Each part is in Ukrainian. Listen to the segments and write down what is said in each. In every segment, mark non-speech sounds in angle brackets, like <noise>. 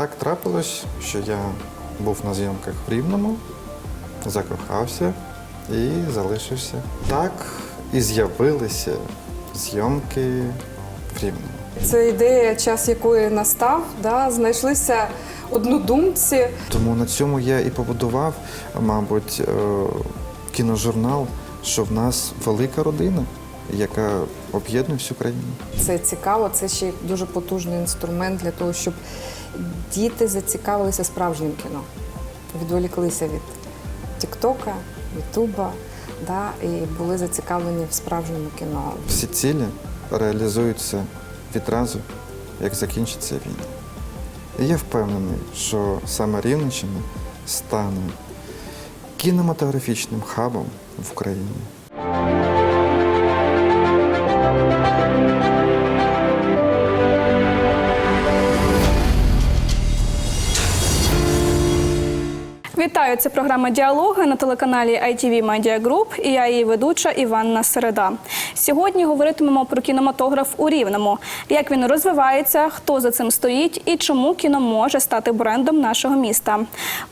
так трапилось, що я був на зйомках в Рівному, закохався і залишився. Так і з'явилися зйомки в Рівному. Це ідея, час якої настав, да, знайшлися однодумці. Тому на цьому я і побудував, мабуть, е, кіножурнал, що в нас велика родина, яка об'єднує всю країну. Це цікаво, це ще дуже потужний інструмент для того, щоб діти зацікавилися справжнім кіно, відволіклися від Тіктока, Ютуба, да, і були зацікавлені в справжньому кіно. Всі цілі реалізуються відразу, як закінчиться війна. І я впевнений, що саме Рівненщина стане кінематографічним хабом в Україні. Вітаю, це програма Діалоги на телеканалі ITV Media Group і я її ведуча Іванна Середа. Сьогодні говоритимемо про кінематограф у Рівному, як він розвивається, хто за цим стоїть і чому кіно може стати брендом нашого міста.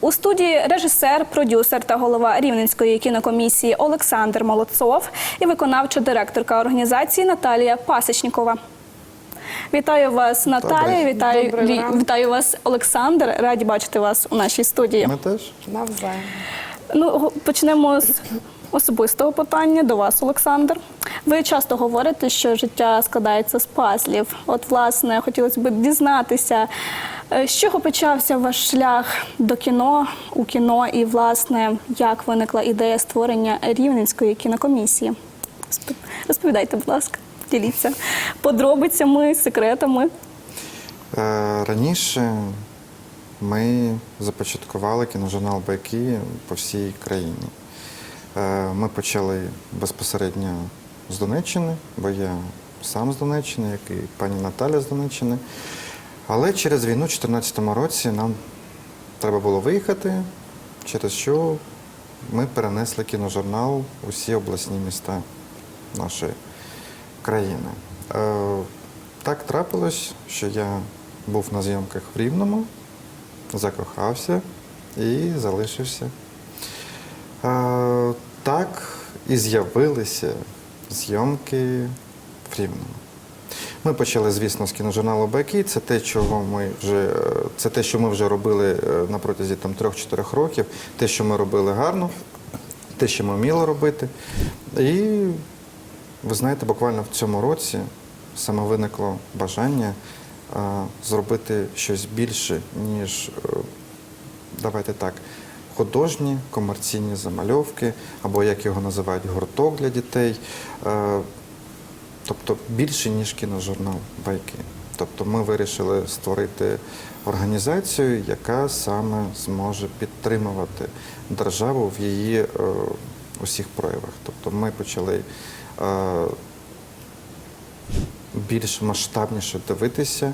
У студії режисер, продюсер та голова Рівненської кінокомісії Олександр Молодцов і виконавча директорка організації Наталія Пасечнікова. Вітаю вас, Наталія. Вітаю, Добрий вітаю вас, Олександр. Раді бачити вас у нашій студії. Ми теж Навзаєм. Ну, почнемо з особистого питання до вас, Олександр. Ви часто говорите, що життя складається з пазлів. От, власне, хотілося б дізнатися, е, з чого почався ваш шлях до кіно у кіно, і, власне, як виникла ідея створення Рівненської кінокомісії? Розповідайте, будь ласка, діліться подробицями, секретами. Е, Раніше ми започаткували кіножурнал Байки по всій країні. Е, Ми почали безпосередньо з Донеччини, бо я сам з Донеччини, як і пані Наталя з Донеччини. Але через війну у 2014 році нам треба було виїхати, через що ми перенесли кіножурнал у всі обласні міста нашої країни. Е, Так трапилось, що я був на зйомках в Рівному, закохався і залишився. Е, Так і з'явилися зйомки в Рівному. Ми почали, звісно, з кіножурналу Байки. Це те, чого ми вже е, це те, що ми вже робили на протязі там 3-4 років, те, що ми робили гарно, те, що ми вміли робити. І ви знаєте, буквально в цьому році саме виникло бажання е, зробити щось більше, ніж, е, давайте так, художні комерційні замальовки, або як його називають, гурток для дітей. Е, Тобто більше, ніж кіножурнал байки. Тобто ми вирішили створити організацію, яка саме зможе підтримувати державу в її усіх проявах. Тобто ми почали більш масштабніше дивитися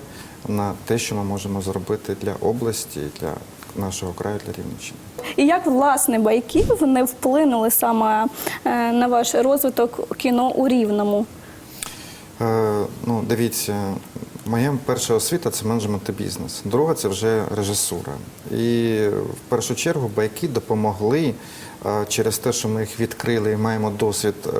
на те, що ми можемо зробити для області, для нашого краю, для Рівненщини. І як власне байки вони вплинули саме е, на ваш розвиток кіно у Рівному? Е, ну, дивіться, моя перша освіта це менеджмент і бізнес. Друга це вже режисура. І в першу чергу байки допомогли е, через те, що ми їх відкрили і маємо досвід е,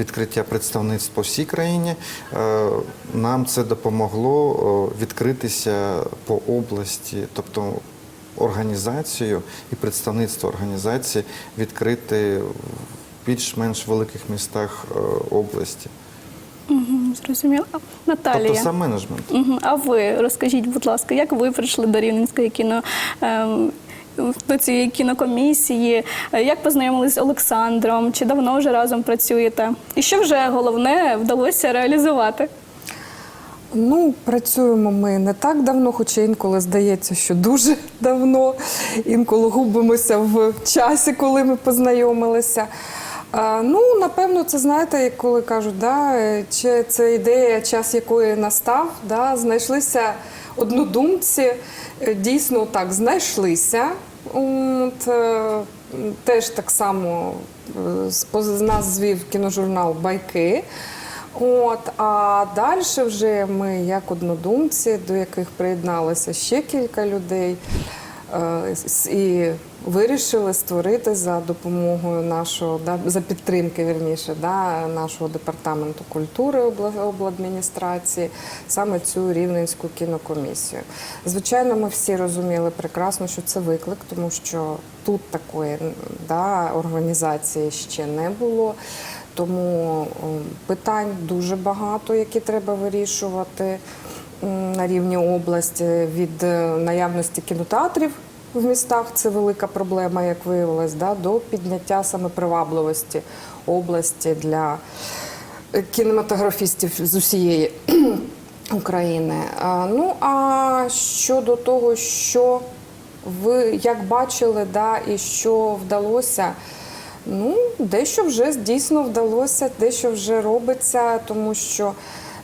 відкриття представництв по всій країні. е, Нам це допомогло е, відкритися по області, тобто організацію і представництво організації відкрити в більш-менш великих містах е, області. Мгм, Зрозуміло. Наталія. Тобто сам менеджмент. А ви розкажіть, будь ласка, як ви прийшли до Рівненської кіно ем, до цієї кінокомісії? Як познайомились з Олександром? Чи давно вже разом працюєте? І що вже головне вдалося реалізувати? Ну, працюємо ми не так давно, хоча інколи здається, що дуже давно. Інколи губимося в часі, коли ми познайомилися. Ну, напевно, це знаєте, коли кажуть, да, е, чи це ідея, час якої настав, да, знайшлися однодумці, е, дійсно так, знайшлися. От, е, теж так само е, нас звів кіножурнал Байки. От, а далі вже ми, як однодумці, до яких приєдналося ще кілька людей, і вирішили створити за допомогою нашого да, за підтримки вірніше, да, нашого департаменту культури обладміністрації саме цю рівненську кінокомісію. Звичайно, ми всі розуміли прекрасно, що це виклик, тому що тут такої да, організації ще не було. Тому питань дуже багато, які треба вирішувати на рівні області від е, наявності кінотеатрів в містах. Це велика проблема, як виявилось, да, до підняття саме привабливості області для кінематографістів з усієї <clears throat> України. А, Ну а щодо того, що ви як бачили, да, і що вдалося. Ну, дещо вже дійсно вдалося, дещо вже робиться, тому що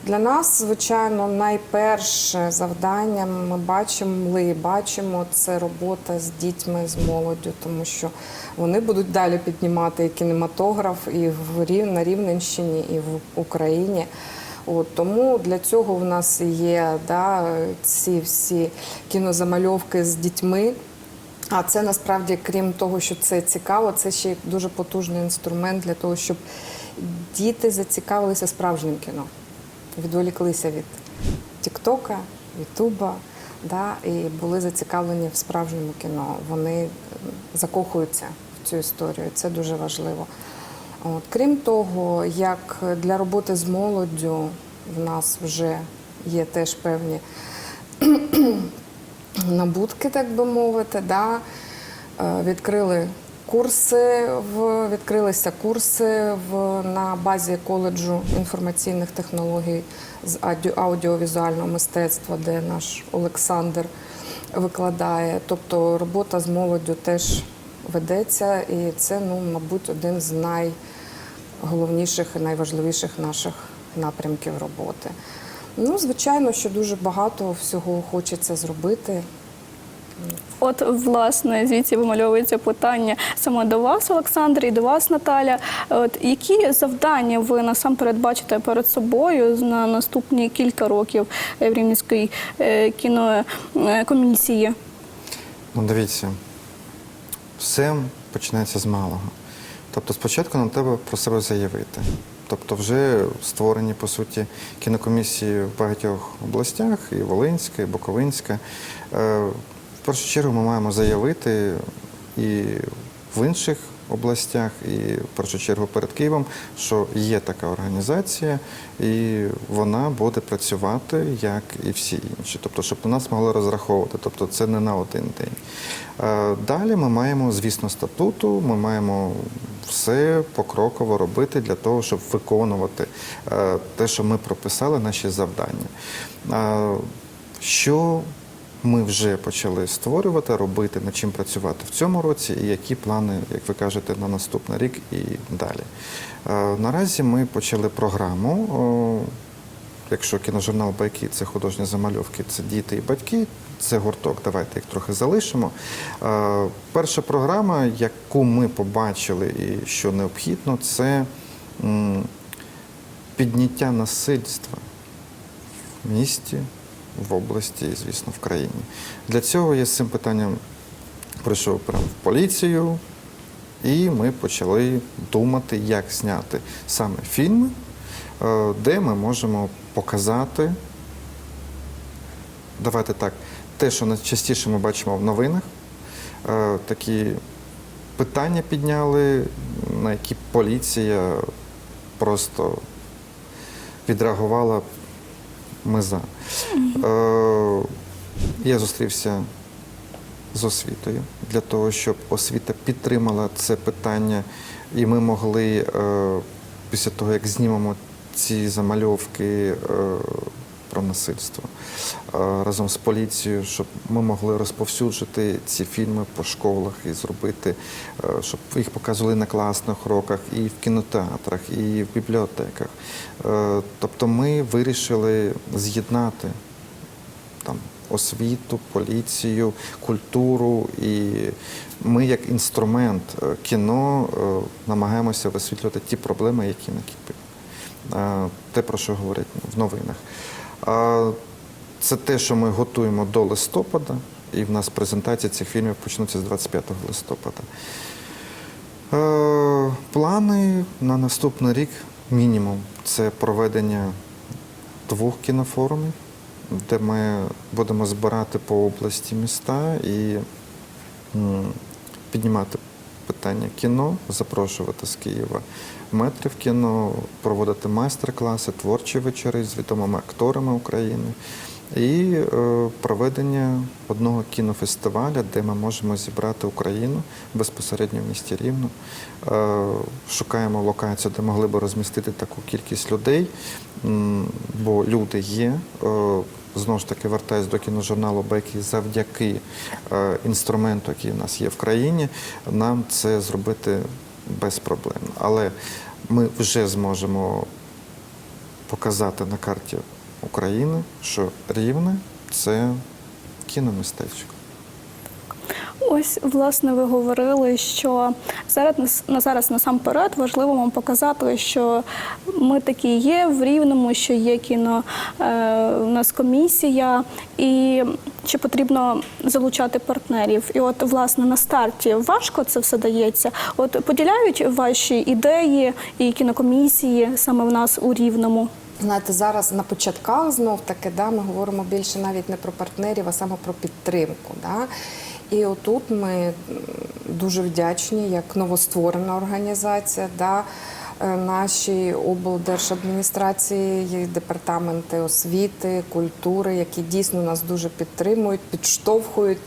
для нас, звичайно, найперше завдання ми бачимо, ми бачимо це робота з дітьми, з молоддю, тому що вони будуть далі піднімати і кінематограф і в на Рівненщині, і в Україні. От, тому для цього в нас є да, ці всі кінозамальовки з дітьми. А це насправді, крім того, що це цікаво, це ще дуже потужний інструмент для того, щоб діти зацікавилися справжнім кіно, відволіклися від Тіктока, Ютуба, да, і були зацікавлені в справжньому кіно. Вони закохуються в цю історію. Це дуже важливо. От, крім того, як для роботи з молоддю в нас вже є теж певні <clears throat> набутки, так би мовити. Да? Е, Відкрили курси, в, відкрилися курси в, на базі коледжу інформаційних технологій з аудіо- аудіовізуального мистецтва, де наш Олександр викладає. Тобто робота з молоддю теж ведеться, і це, ну, мабуть, один з найголовніших і найважливіших наших напрямків роботи. Ну, звичайно, що дуже багато всього хочеться зробити. От, власне, звідси вимальовується питання саме до вас, Олександр, і до вас, Наталя. От які завдання ви насамперед бачите перед собою на наступні кілька років е, в Рівненської е, кінокомісії? Ну, дивіться, все починається з малого. Тобто спочатку нам треба про себе заявити. Тобто вже створені, по суті, кінокомісії в багатьох областях, і Волинська, і Буковинська. В першу чергу ми маємо заявити і в інших областях, і в першу чергу перед Києвом, що є така організація, і вона буде працювати як і всі інші. Тобто, щоб на нас могли розраховувати. Тобто це не на один день. Е, Далі ми маємо, звісно, статуту, ми маємо все покроково робити для того, щоб виконувати е, те, що ми прописали, наші завдання. Е, Що ми вже почали створювати, робити, над чим працювати в цьому році, і які плани, як ви кажете, на наступний рік і далі. Е, Наразі ми почали програму. Якщо кіножурнал Байки це художні замальовки, це діти і батьки, це гурток. Давайте їх трохи залишимо. Е, Перша програма, яку ми побачили і що необхідно, це підняття насильства в місті, в області і, звісно, в країні. Для цього я з цим питанням прийшов прямо в поліцію, і ми почали думати, як зняти саме фільми, е, де ми можемо показати, давайте так, те, що найчастіше ми бачимо в новинах, е, такі питання підняли, на які поліція просто відреагувала ми за. Е, я зустрівся з освітою для того, щоб освіта підтримала це питання, і ми могли е, після того, як знімемо ці замальовки е, про насильство разом з поліцією, щоб ми могли розповсюджити ці фільми по школах і зробити, щоб їх показували на класних уроках, і в кінотеатрах, і в бібліотеках. Тобто ми вирішили з'єднати там освіту, поліцію, культуру. І ми, як інструмент е, кіно, е, намагаємося висвітлювати ті проблеми, які накипили. е, те, про що говорять в новинах. Це те, що ми готуємо до листопада, і в нас презентації цих фільмів почнуться з 25 листопада. Плани на наступний рік мінімум це проведення двох кінофорумів, де ми будемо збирати по області міста і піднімати питання кіно, запрошувати з Києва метрів кіно, проводити майстер-класи, творчі вечори з відомими акторами України і е, проведення одного кінофестиваля, де ми можемо зібрати Україну безпосередньо в місті Рівно. Е, шукаємо локацію, де могли би розмістити таку кількість людей, бо люди є. Знову ж таки, вертаюсь до кіножурналу Бекі завдяки е, інструменту, який в нас є в країні, нам це зробити без проблем. Але ми вже зможемо показати на карті України, що рівне це кіномістечко. Ось, власне, ви говорили, що зараз на зараз насамперед важливо вам показати, що ми такі є в Рівному, що є кіно, е, у нас комісія, і чи потрібно залучати партнерів. І от, власне, на старті важко це все дається. От поділяють ваші ідеї і кінокомісії саме в нас у Рівному. Знаєте, зараз на початках знов таки да, ми говоримо більше навіть не про партнерів, а саме про підтримку. Да. І отут ми дуже вдячні, як новостворена організація. Да, е, Наші облдержадміністрації, департаменти освіти, культури, які дійсно нас дуже підтримують, підштовхують,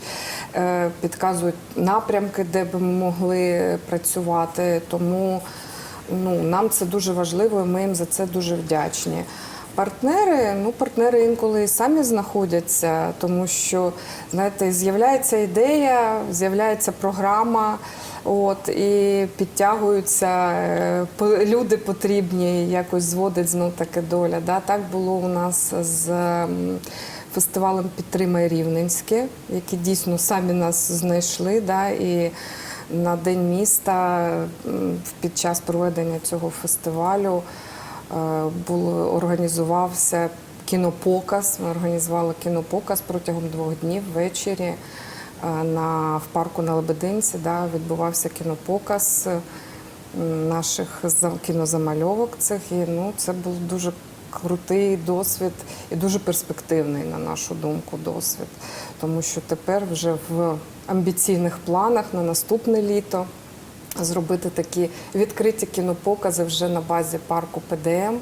е, підказують напрямки, де би ми могли працювати. Тому ну, нам це дуже важливо, і ми їм за це дуже вдячні. Партнери, ну партнери інколи і самі знаходяться, тому що знаєте, з'являється ідея, з'являється програма, от і підтягуються е, люди потрібні, якось зводить знов таки доля. Да? Так було у нас з фестивалем Підтримай Рівненське, які дійсно самі нас знайшли. Да? І на День міста під час проведення цього фестивалю було, організувався кінопоказ. Ми організували кінопоказ протягом двох днів ввечері. е, На, в парку на Лебединці да, відбувався кінопоказ е, наших за- кінозамальовок цих. І ну, це був дуже крутий досвід і дуже перспективний, на нашу думку, досвід. Тому що тепер вже в амбіційних планах на наступне літо зробити такі відкриті кінопокази вже на базі парку ПДМ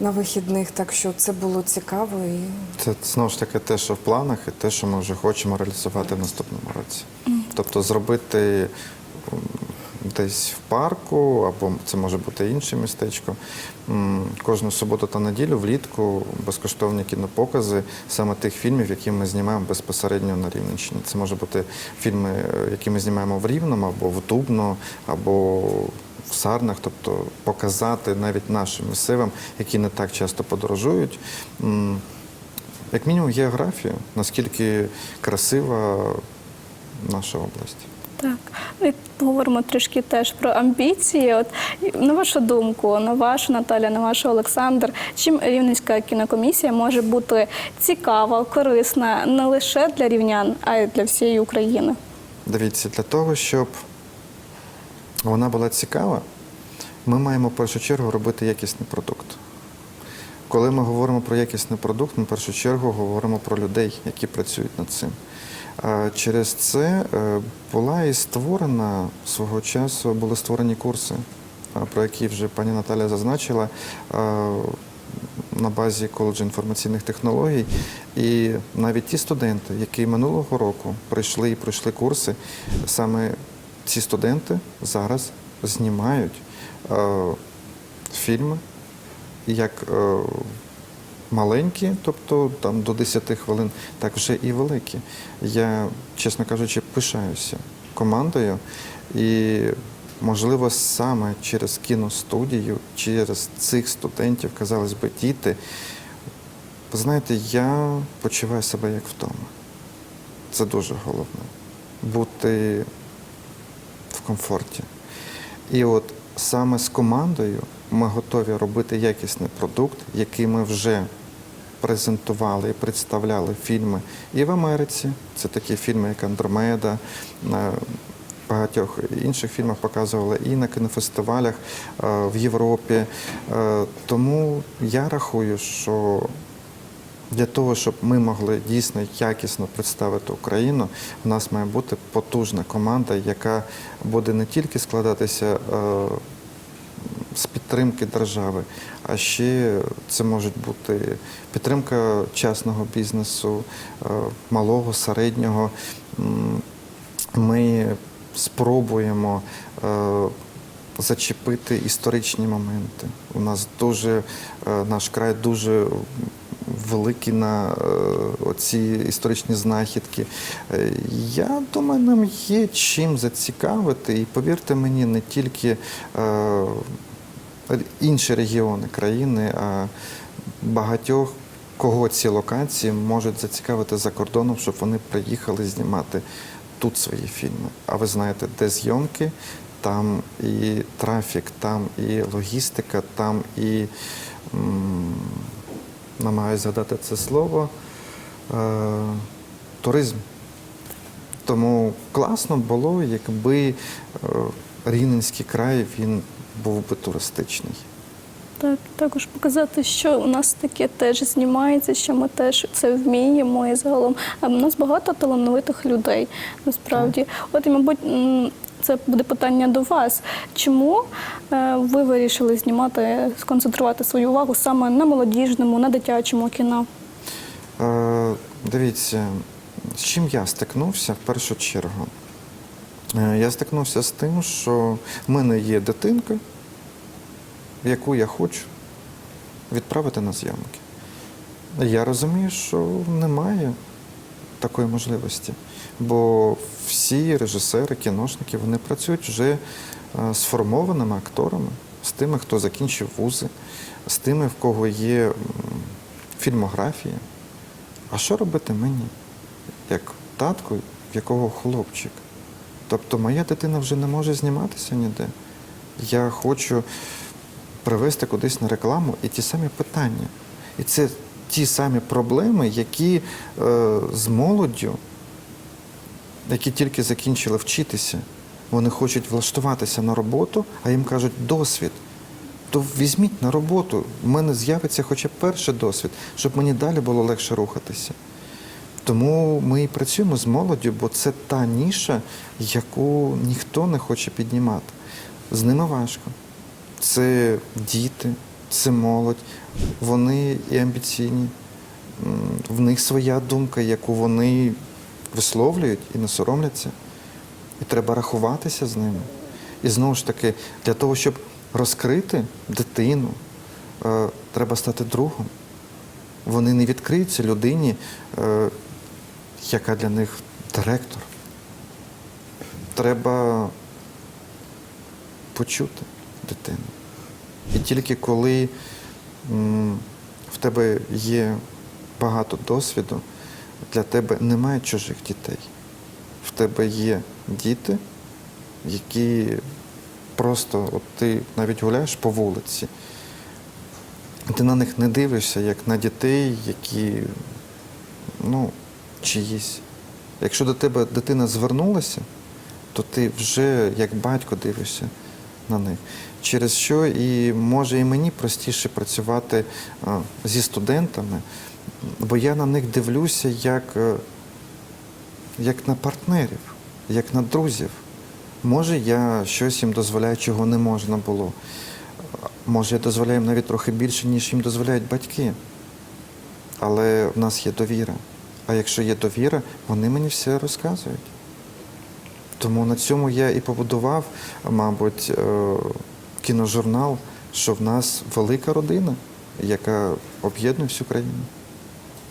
на вихідних. Так що це було цікаво і Це знову ж таки те, що в планах, і те, що ми вже хочемо реалізувати в наступному році. Тобто зробити десь в парку, або це може бути інше містечко. Кожну суботу та неділю влітку безкоштовні кінопокази саме тих фільмів, які ми знімаємо безпосередньо на Рівненщині. Це може бути фільми, е, які ми знімаємо в Рівному, або в Дубно, або в Сарнах, тобто показати навіть нашим місцевим, які не так часто подорожують. як мінімум географію, наскільки красива наша область. Так, і поговоримо трішки теж про амбіції. От на вашу думку, на вашу Наталя, на вашу Олександр, чим рівненська кінокомісія може бути цікава, корисна не лише для рівнян, а й для всієї України? Дивіться, для того, щоб вона була цікава, ми маємо в першу чергу робити якісний продукт. Коли ми говоримо про якісний продукт, ми в першу чергу говоримо про людей, які працюють над цим. Через це е, була і створена свого часу, були створені курси, про які вже пані Наталя зазначила на базі коледжу інформаційних технологій. І навіть ті студенти, які минулого року прийшли і пройшли курси, саме ці студенти зараз знімають фільми як е, маленькі, тобто там до 10 хвилин, так вже і великі. Я, чесно кажучи, пишаюся командою і. Можливо, саме через кіностудію, через цих студентів, казалось би, діти. Ви знаєте, я почуваю себе як вдома. Це дуже головне. Бути в комфорті. І от саме з командою ми готові робити якісний продукт, який ми вже презентували і представляли фільми і в Америці. Це такі фільми, як Андромеда. Багатьох інших фільмах показували і на кінофестивалях е, в Європі. Е, Тому я рахую, що для того, щоб ми могли дійсно якісно представити Україну, в нас має бути потужна команда, яка буде не тільки складатися е, з підтримки держави, а ще це може бути підтримка частного бізнесу, е, малого, середнього. Ми спробуємо е, зачепити історичні моменти. У нас дуже е, наш край дуже великий на оці історичні знахідки. Я думаю, нам є чим зацікавити, і повірте мені, не тільки інші регіони країни, багатьох. Кого ці локації можуть зацікавити за кордоном, щоб вони приїхали знімати тут свої фільми. А ви знаєте, де зйомки, там і трафік, там і логістика, там і намагаюся згадати це слово е, туризм. Тому класно було, якби е, Рівненський край він був би туристичний. Так, також показати, що у нас таке теж знімається, що ми теж це вміємо і загалом. А у нас багато талановитих людей насправді. От і, мабуть, це буде питання до вас. Чому е, ви вирішили знімати, сконцентрувати свою увагу саме на молодіжному, на дитячому кіно? Е, Дивіться, з чим я стикнувся в першу чергу. Е, Я стикнувся з тим, що в мене є дитинка, яку я хочу відправити на зйомки. Я розумію, що немає такої можливості, бо всі режисери, кіношники, вони працюють вже е, сформованими акторами, з тими, хто закінчив вузи, з тими, в кого є фільмографія. А що робити мені, як татку, в якого хлопчик? Тобто моя дитина вже не може зніматися ніде. Я хочу привезти кудись на рекламу і ті самі питання. І це ті самі проблеми, які е, з молоддю, які тільки закінчили вчитися, вони хочуть влаштуватися на роботу, а їм кажуть досвід. То візьміть на роботу, в мене з'явиться хоча б перший досвід, щоб мені далі було легше рухатися. Тому ми і працюємо з молоддю, бо це та ніша, яку ніхто не хоче піднімати. З ними важко. Це діти, це молодь, вони і амбіційні. В них своя думка, яку вони висловлюють і не соромляться. І треба рахуватися з ними. І знову ж таки, для того, щоб розкрити дитину, е, треба стати другом. Вони не відкриються людині, е, яка для них директор. Треба почути дитину. І тільки коли в тебе є багато досвіду, для тебе немає чужих дітей. В тебе є діти, які просто, от ти навіть гуляєш по вулиці, ти на них не дивишся, як на дітей, які ну, чиїсь. Якщо до тебе дитина звернулася, то ти вже як батько дивишся на них. Через що і може і мені простіше працювати а, зі студентами, бо я на них дивлюся як, е, як на партнерів, як на друзів. Може, я щось їм дозволяю, чого не можна було. Може, я дозволяю їм навіть трохи більше, ніж їм дозволяють батьки. Але в нас є довіра. А якщо є довіра, вони мені все розказують. Тому на цьому я і побудував, мабуть, е, кіножурнал, що в нас велика родина, яка об'єднує всю країну.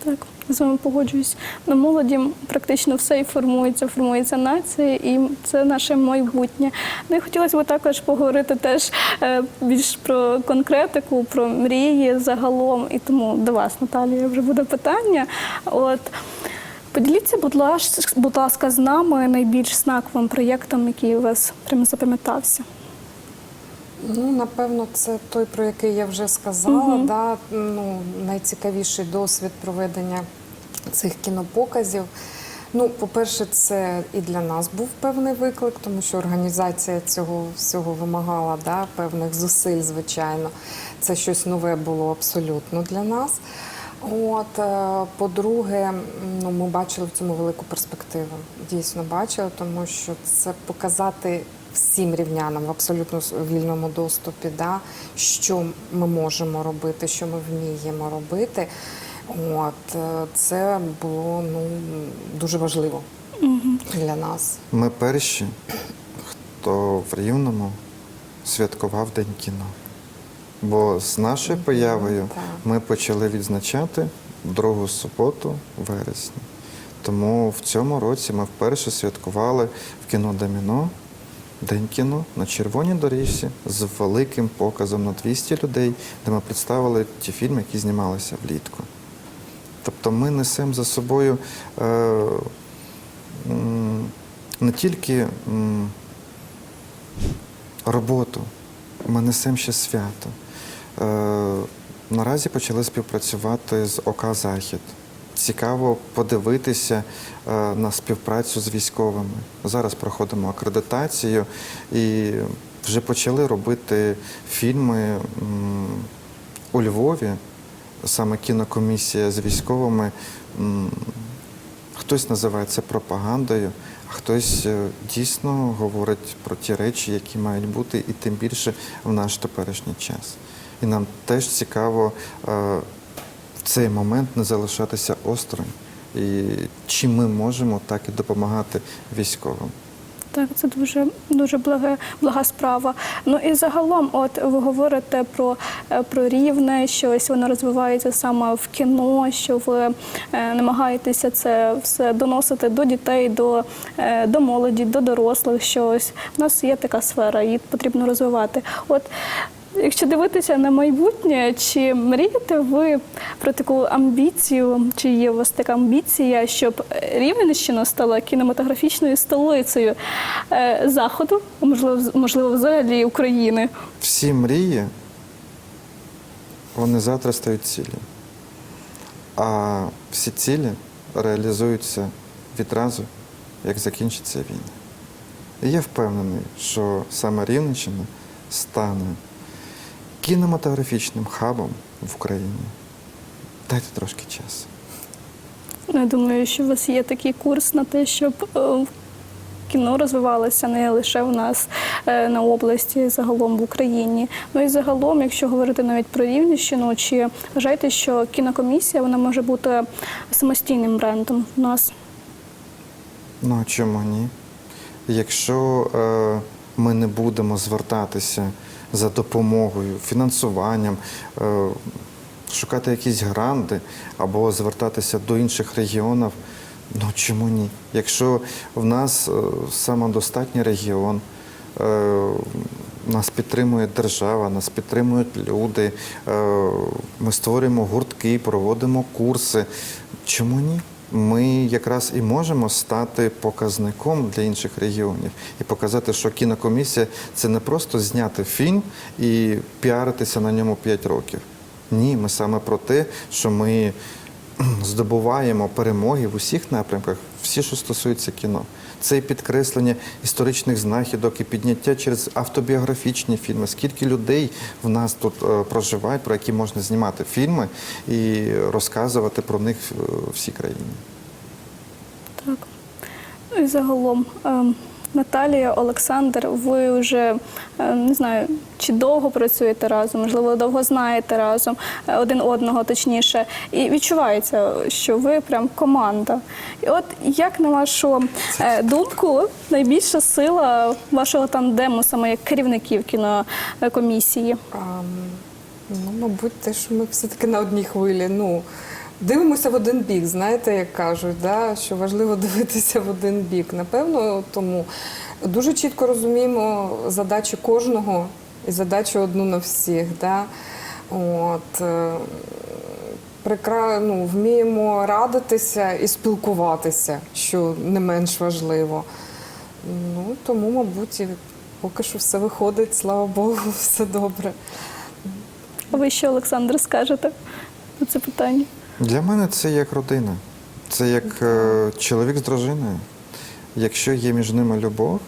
Так, з вами погоджуюсь. На молоді практично все і формується, формується нація, і це наше майбутнє. Ну і хотілося б також поговорити теж е, більш про конкретику, про мрії загалом. І тому до вас, Наталія, вже буде питання. От поділіться, будь ласка, будь ласка, з нами найбільш знаковим проєктом, який у вас прямо запам'ятався. Ну, напевно, це той, про який я вже сказала. Да? Ну, найцікавіший досвід проведення цих кінопоказів. Ну, по-перше, це і для нас був певний виклик, тому що організація цього всього вимагала да, певних зусиль, звичайно. Це щось нове було абсолютно для нас. От, е, по-друге, ну, ми бачили в цьому велику перспективу. Дійсно бачили, тому що це показати всім рівнянам в абсолютно вільному доступі, да, що ми можемо робити, що ми вміємо робити. От, е, це було ну, дуже важливо для нас. Ми перші, хто в Рівному святкував День кіно. Бо з нашою появою так. ми почали відзначати другу суботу в вересні. Тому в цьому році ми вперше святкували в кіно Доміно День кіно на червоній доріжці з великим показом на 200 людей, де ми представили ті фільми, які знімалися влітку. Тобто ми несемо за собою е, не тільки роботу, ми несемо ще свято. Е, наразі почали співпрацювати з ОК Захід. Цікаво подивитися е, на співпрацю з військовими. Зараз проходимо акредитацію і вже почали робити фільми у Львові, саме кінокомісія з військовими. Хтось називає це пропагандою, а хтось е, дійсно говорить про ті речі, які мають бути, і тим більше в наш теперішній час. І нам теж цікаво е, цей момент не залишатися осторонь. І чим ми можемо, так і допомагати військовим. Так, це дуже дуже блага, блага справа. Ну і загалом, от ви говорите про, е, про рівне, що ось воно розвивається саме в кіно, що ви е, намагаєтеся це все доносити до дітей, до, е, до молоді, до дорослих. Що ось в нас є така сфера, її потрібно розвивати. От Якщо дивитися на майбутнє, чи мрієте ви про таку амбіцію, чи є у вас така амбіція, щоб Рівненщина стала кінематографічною столицею е, заходу, можливо, можливо, взагалі України? Всі мрії, вони завтра стають цілі. А всі цілі реалізуються відразу, як закінчиться війна. І я впевнений, що саме Рівненщина стане кінематографічним хабом в Україні. Дайте трошки часу. Я думаю, що у вас є такий курс на те, щоб е, кіно розвивалося не лише в нас е, на області, загалом в Україні. Ну і загалом, якщо говорити навіть про Рівненщину, чи вважаєте, що кінокомісія вона може бути самостійним брендом в нас? Ну а чому ні? Якщо е, ми не будемо звертатися за допомогою, фінансуванням, е, шукати якісь гранти або звертатися до інших регіонів, ну чому ні? Якщо в нас е, самодостатній регіон, е, нас підтримує держава, нас підтримують люди, ми створюємо гуртки, проводимо курси. Чому ні? Ми якраз і можемо стати показником для інших регіонів і показати, що кінокомісія це не просто зняти фільм і піаритися на ньому 5 років. Ні, ми саме про те, що ми <clears throat> здобуваємо перемоги в усіх напрямках, всі, що стосується кіно. Це і підкреслення історичних знахідок, і підняття через автобіографічні фільми. Скільки людей в нас тут е, проживають, про які можна знімати фільми і розказувати про них всі всій країні. Так. Ну і загалом, ем, Наталія, Олександр, ви вже е, не знаю, чи довго працюєте разом, можливо, довго знаєте разом е, один одного, точніше, і відчувається, що ви прям команда. І от як на вашу е, думку, найбільша сила вашого тандему, саме як керівників кінокомісії? Ну, мабуть, те, що ми все-таки на одній хвилі. Ну, дивимося в один бік, знаєте, як кажуть, да? що важливо <laughs> дивитися в один бік. Напевно, тому дуже чітко розуміємо задачі кожного і задачу одну на всіх. Да? От, е, ну, вміємо радитися і спілкуватися, що не менш важливо. Ну, тому, мабуть, і поки що все виходить, слава Богу, <laughs> все добре. А ви що, Олександр, скажете на це питання? Для мене це як родина, це як е, чоловік з дружиною. Якщо є між ними любов,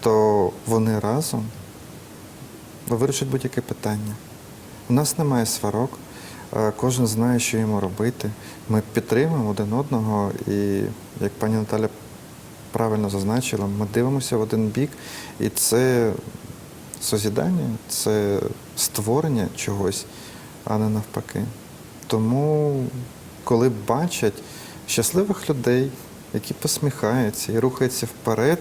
то вони разом вирішать будь-яке питання. У нас немає сварок, е, кожен знає, що йому робити. Ми підтримуємо один одного, і як пані Наталя правильно зазначила, ми дивимося в один бік, і це созідання, це створення чогось, а не навпаки. Тому, коли бачать щасливих людей, які посміхаються і рухаються вперед,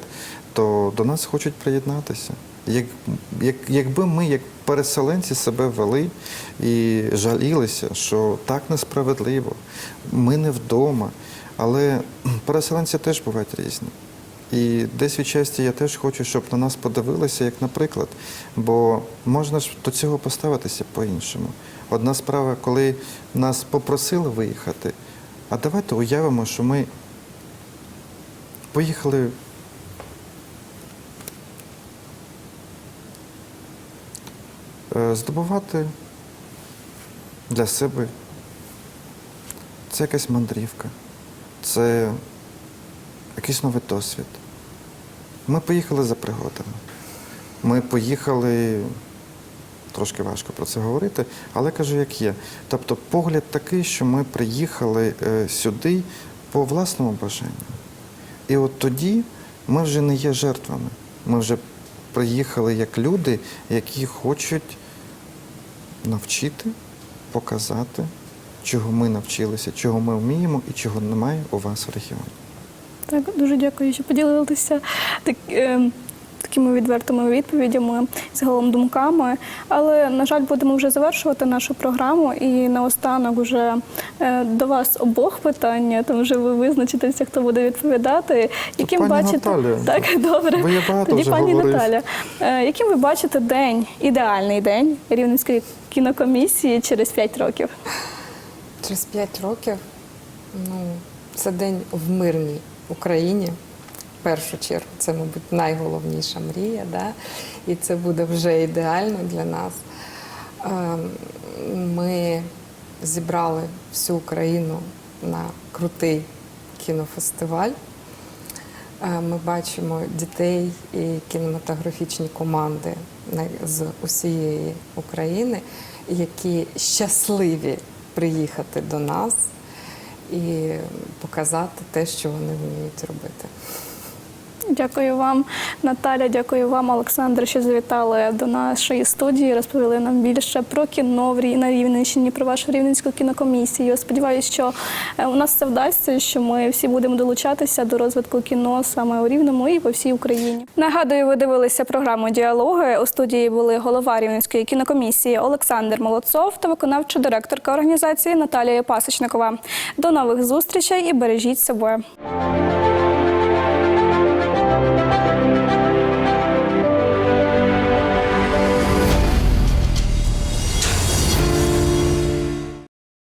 то до нас хочуть приєднатися. Як, як, якби ми, як переселенці, себе вели і жалілися, що так несправедливо, ми не вдома. Але переселенці теж бувають різні. І десь від щастя я теж хочу, щоб на нас подивилися, як наприклад. Бо можна ж до цього поставитися по-іншому. Одна справа, коли нас попросили виїхати, а давайте уявимо, що ми поїхали е, здобувати для себе. Це якась мандрівка, це якийсь новий досвід. Ми поїхали за пригодами. Ми поїхали, трошки важко про це говорити, але кажу, як є. Тобто погляд такий, що ми приїхали е, сюди по власному бажанню. І от тоді ми вже не є жертвами. Ми вже приїхали як люди, які хочуть навчити, показати, чого ми навчилися, чого ми вміємо і чого немає у вас в регіоні. Так, дуже дякую, що поділилися так, е, такими відвертими відповідями, загалом думками. Але, на жаль, будемо вже завершувати нашу програму. І наостанок вже е, до вас обох питання, там вже ви визначитеся, хто буде відповідати. Яким пані бачите Наталя. так, добре. Бо я багато Тоді вже пані говорив. Наталя, е, яким ви бачите день, ідеальний день Рівненської кінокомісії через 5 років? Через 5 років ну, це день в мирній Україні. В першу чергу, це, мабуть, найголовніша мрія, да? і це буде вже ідеально для нас. Ем, Ми зібрали всю Україну на крутий кінофестиваль. Е, Ми бачимо дітей і кінематографічні команди з усієї України, які щасливі приїхати до нас і показати те, що вони вміють робити. Дякую вам, Наталя. Дякую вам, Олександр, що завітали до нашої студії. Розповіли нам більше про кіно в Рі- на Рівненщині, про вашу рівненську кінокомісію. Сподіваюся, що е, у нас це вдасться, що ми всі будемо долучатися до розвитку кіно саме у Рівному і по всій Україні. Нагадую, ви дивилися програму Діалоги. У студії були голова Рівненської кінокомісії Олександр Молодцов та виконавча директорка організації Наталія Пасечникова. До нових зустрічей і бережіть себе.